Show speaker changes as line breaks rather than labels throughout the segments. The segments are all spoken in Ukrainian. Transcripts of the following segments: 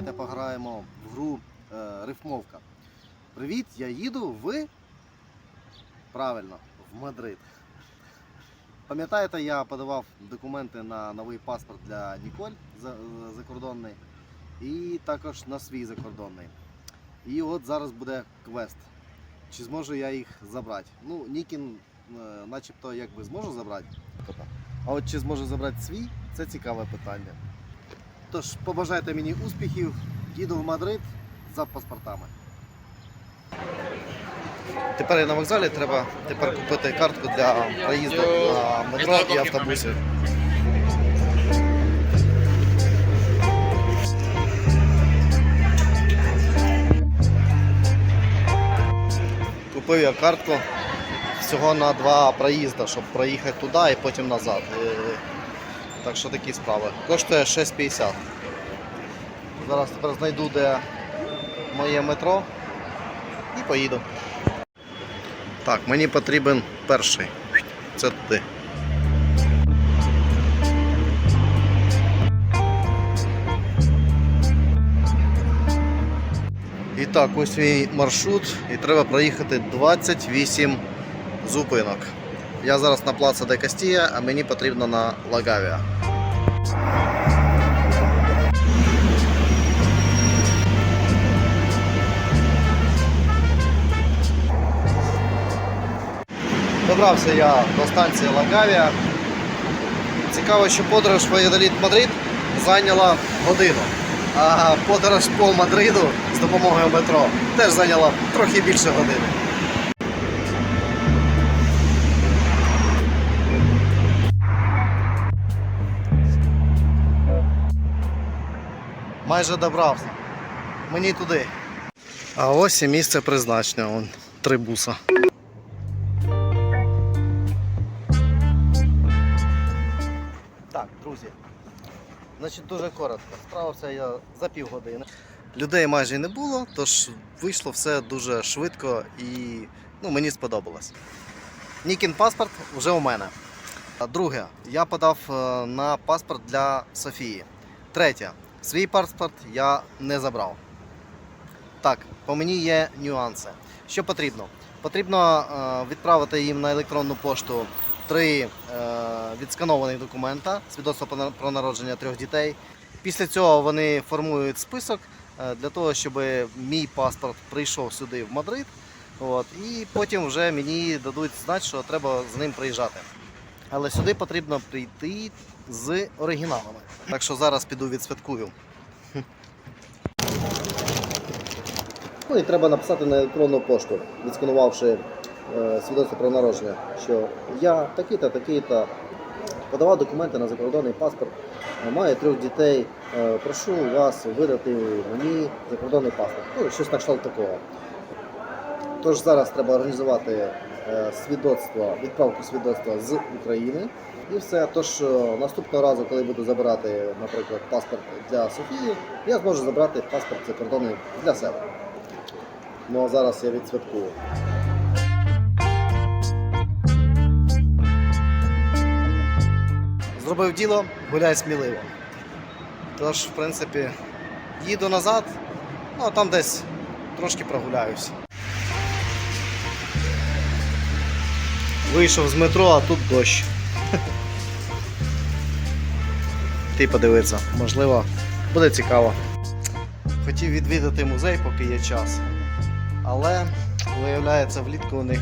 давайте пограємо в гру е, рифмовка. Привіт, я їду в. Правильно, в Мадрид. Пам'ятаєте, я подавав документи на новий паспорт для Ніколь закордонний і також на свій закордонний. І от зараз буде квест. Чи зможу я їх забрати? Ну, Нікін, е, начебто, якби зможу забрати. А от чи зможу забрати свій, це цікаве питання. Тож побажайте мені успіхів, їду в Мадрид за паспортами. Тепер на вокзалі треба тепер купити картку для проїзду на метро і автобусі. Купив я картку всього на два проїзди, щоб проїхати туди і потім назад. Так що такі справи. Коштує 6,50. Зараз тепер знайду, де моє метро і поїду. Так, мені потрібен перший. Це туди. І так, ось мій маршрут, і треба проїхати 28 зупинок. Я зараз на Плаца де Кастія, а мені потрібно на Лагавія. Добрався я до станції Лагавія. Цікаво, що подорож Ваєдоліт Мадрид зайняла годину. А подорож по Мадриду з допомогою метро теж зайняла трохи більше години. Майже добрався. Мені туди. А ось і місце призначення. Вон, три буса. Так, друзі. Значить, дуже коротко. Справився я за півгодини. Людей майже не було, тож вийшло все дуже швидко і ну, мені сподобалось. Нікін паспорт вже у мене. Друге, я подав е, на паспорт для Софії. Третє, свій паспорт я не забрав. Так, по мені є нюанси. Що потрібно? Потрібно е, відправити їм на електронну пошту три е, відсканованих документа, свідоцтво про про народження трьох дітей. Після цього вони формують список е, для того, щоб мій паспорт прийшов сюди в Мадрид. От, і потім вже мені дадуть знати, що треба з ним приїжджати. Але сюди потрібно прийти з оригіналами. Так що зараз піду відсвяткую. Ну і треба написати на електронну пошту, відсканувавши е, свідоцтво про народження, що я такий-то, такий-то подавав документи на закордонний паспорт, е, маю трьох дітей, е, прошу вас видати мені закордонний паспорт. Ну, щось на кшталт такого. Тож зараз треба організувати е, свідоцтво, відправку свідоцтва з України. І все. Тож е, наступного разу, коли буду забирати, наприклад, паспорт для Софії, я зможу забрати паспорт закордонний для себе. Ну а зараз я відсвяткую. Зробив діло, гуляй сміливо. Тож, в принципі, їду назад, ну а там десь трошки прогуляюсь. Вийшов з метро, а тут дощ. Ти подивитися, можливо, буде цікаво. Хотів відвідати музей, поки є час. Але виявляється, влітку у них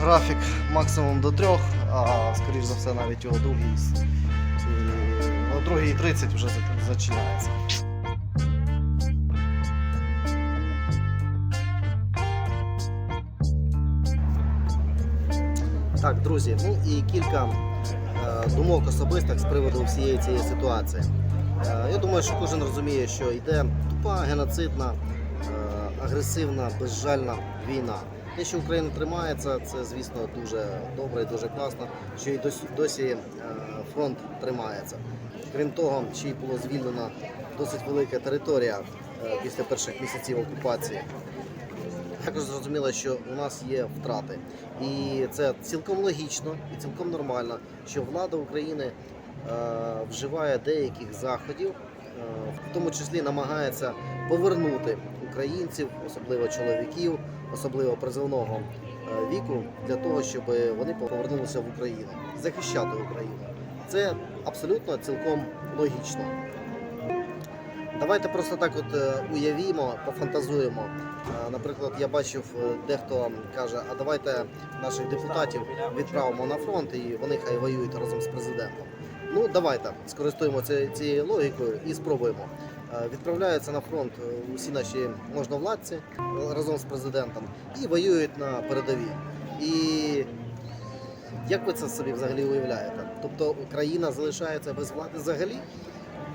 графік максимум до трьох, а скоріш за все навіть о другій. О другій 30 вже за- Так, друзі, ну і кілька е, думок особистих з приводу всієї цієї ситуації. Е, Я думаю, що кожен розуміє, що йде тупа, геноцидна, е, агресивна, безжальна війна. Те, що Україна тримається, це звісно дуже добре і дуже класно, що і досі, досі фронт тримається. Крім того, ще й було звільнена досить велика територія після перших місяців окупації. Також зрозуміло, що у нас є втрати, і це цілком логічно і цілком нормально, що влада України е, вживає деяких заходів в тому числі намагається повернути українців, особливо чоловіків, особливо призовного е, віку, для того, щоб вони повернулися в Україну, захищати Україну. Це абсолютно цілком логічно. Давайте просто так от е, уявімо, пофантазуємо. Е, Наприклад, я бачив, е, дехто каже, а давайте наших депутатів відправимо на фронт і вони хай воюють разом з президентом. Ну, давайте скористуємося цією логікою і спробуємо. Відправляються на фронт усі наші можновладці разом з президентом і воюють на передовій. І як ви це собі взагалі уявляєте? Тобто Україна залишається без влади взагалі?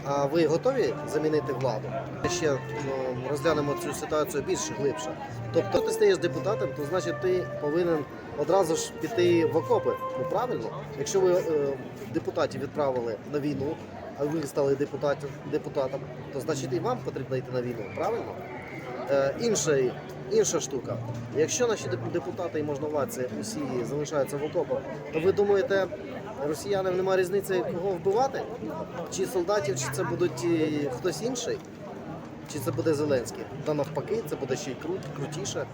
А ви готові замінити владу? Ще ну, розглянемо цю ситуацію більш глибше. Тобто, ти стаєш депутатом, то значить ти повинен одразу ж піти в окопи. Ну правильно? Якщо ви е, депутатів відправили на війну, а ви стали депутатів, депутатом, то значить і вам потрібно йти на війну, правильно? Е, інша, штука. Якщо наші деп- депутати і можновладці усі залишаються в окопах, то ви думаєте, росіянам немає різниці, кого вбивати? Чи солдатів, чи це будуть е, хтось інший? Чи це буде Зеленський? Та навпаки, це буде ще й крут, крутіше.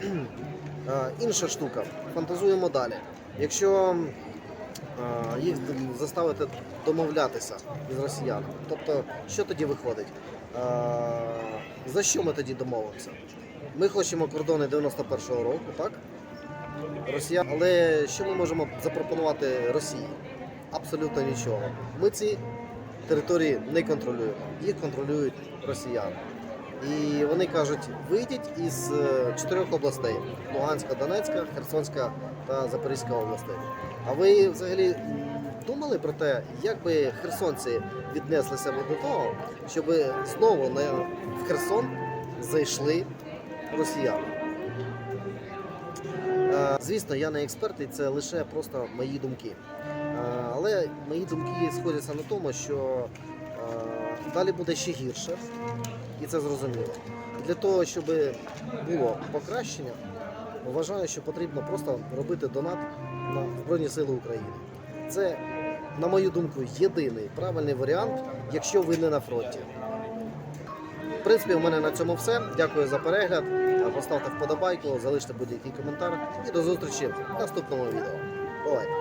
Інша штука. Фантазуємо далі. Якщо їх заставити домовлятися з росіянами, тобто, що тоді виходить? За що ми тоді домовимося? Ми хочемо кордони 91-го року, так? Росіян, але що ми можемо запропонувати Росії? Абсолютно нічого. Ми ці території не контролюємо, їх контролюють росіяни. І вони кажуть, вийдіть із е, чотирьох областей: Луганська, Донецька, Херсонська та Запорізька областей. А ви взагалі думали про те, як би херсонці віднеслися до того, щоб знову в Херсон зайшли росіяни? Е, Звісно, я не експерт, і це лише просто мої думки. Е, Але мої думки сходяться на тому, що е, далі буде ще гірше, і це зрозуміло. Для того, щоб було покращення, вважаю, що потрібно просто робити донат на Збройні Сили України. Це, на мою думку, єдиний правильний варіант, якщо ви не на фронті. В принципі, у мене на цьому все. Дякую за перегляд. Е, Поставте вподобайку, залиште будь-який коментар і до зустрічі в наступному відео. Бувайте!